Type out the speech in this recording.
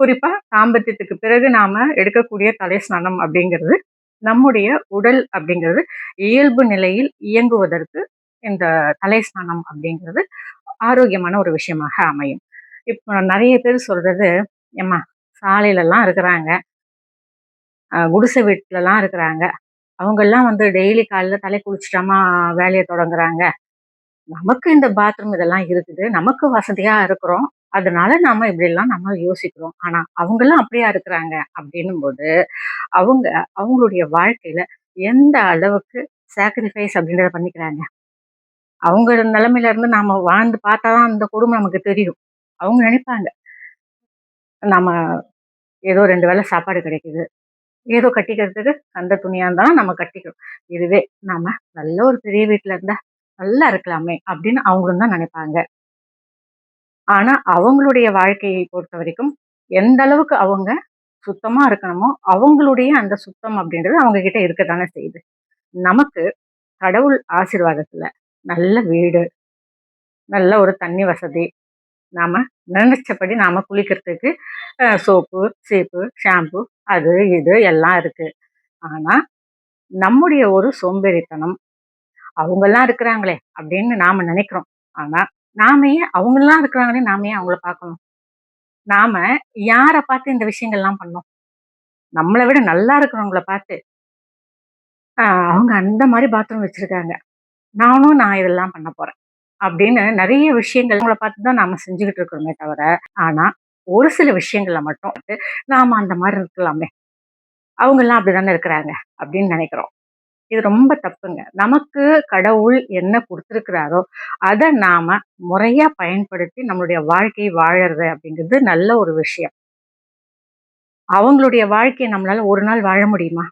குறிப்பாக தாம்பத்தியத்துக்கு பிறகு நாம் எடுக்கக்கூடிய தலை ஸ்நானம் அப்படிங்கிறது நம்முடைய உடல் அப்படிங்கிறது இயல்பு நிலையில் இயங்குவதற்கு இந்த தலை ஸ்நானம் அப்படிங்கிறது ஆரோக்கியமான ஒரு விஷயமாக அமையும். இப்போ நிறைய பேர் சொல்றது ஏம்மா சாலையிலலாம் இருக்கிறாங்க. குடிசை வீட்டிலலாம் இருக்கிறாங்க. அவங்கெல்லாம் வந்து டெய்லி காலையில் தலை குளிச்சுட்டாமா வேலையை தொடங்குறாங்க. நமக்கு இந்த பாத்ரூம் இதெல்லாம் இருக்குது. நமக்கு வசதியாக இருக்கிறோம். அதனால நாம இப்படிலாம் நம்ம யோசிக்கிறோம். ஆனா அவங்கெல்லாம் அப்படியா இருக்கிறாங்க அப்படின்னும் போது அவங்க அவங்களுடைய வாழ்க்கையில எந்த அளவுக்கு சாக்ரிஃபைஸ் அப்படின்றத பண்ணிக்கிறாங்க. அவங்க நிலைமையில இருந்து நாம வாழ்ந்து பார்த்தாதான் அந்த குடும்பம் நமக்கு தெரியும். அவங்க நினைப்பாங்க. நம்ம ஏதோ ரெண்டு வேளை சாப்பாடு கிடைக்குது. ஏதோ கட்டிக்கிறதுக்கு அந்த துணியா இருந்தாலும் நம்ம கட்டிக்கிறோம். இதுவே நாம நல்ல ஒரு பெரிய வீட்டுல இருந்தா நல்லா இருக்கலாமே அப்படின்னு அவங்களும் தான் நினைப்பாங்க. ஆனா அவங்களுடைய வாழ்க்கையை பொறுத்த வரைக்கும் எந்த அளவுக்கு அவங்க சுத்தமா இருக்கணுமோ அவங்களுடைய அந்த சுத்தம் அப்படின்றது அவங்க கிட்ட இருக்கத்தானே செய்யுது. நமக்கு கடவுள் ஆசீர்வாதத்துல நல்ல வீடு நல்ல ஒரு தண்ணி வசதி நாம நினைச்சபடி நாம குளிக்கிறதுக்கு சோப்பு சீப்பு ஷாம்பு அது இது எல்லாம் இருக்கு. ஆனா நம்முடைய ஒரு சோம்பேறித்தனம் அவங்கெல்லாம் இருக்கிறாங்களே அப்படின்னு நாம நினைக்கிறோம். ஆனா நாமே அவங்களாம் இருக்கிறாங்களே நாம ஏன் அவங்கள பார்க்கணும்? நாம யாரை பார்த்து இந்த விஷயங்கள்லாம் பண்ணோம்? நம்மளை விட நல்லா இருக்கிறவங்கள பார்த்து. ஆஹ் அவங்க அந்த மாதிரி பாத்ரூம் வச்சிருக்காங்க. நானும் நான் இதெல்லாம் பண்ண போறேன். அப்படின்னு நிறைய விஷயங்கள் அவங்கள பார்த்து தான் நாம செஞ்சுக்கிட்டு இருக்கிறோமே தவிர ஆனா ஒரு சில விஷயங்கள்ல மட்டும் நாம அந்த மாதிரி இருக்கலாமே. அவங்கெல்லாம் அப்படிதானே இருக்கிறாங்க அப்படின்னு நினைக்கிறோம். இது ரொம்ப தப்புங்க. நமக்கு கடவுள் என்ன கொடுத்துருக்கிறாரோ அதை நாம முறையா பயன்படுத்தி நம்மளுடைய வாழ்க்கையை வாழறது அப்படிங்கிறது நல்ல ஒரு விஷயம். அவங்களுடைய வாழ்க்கையை நம்மளால ஒரு நாள் வாழ முடியுமா?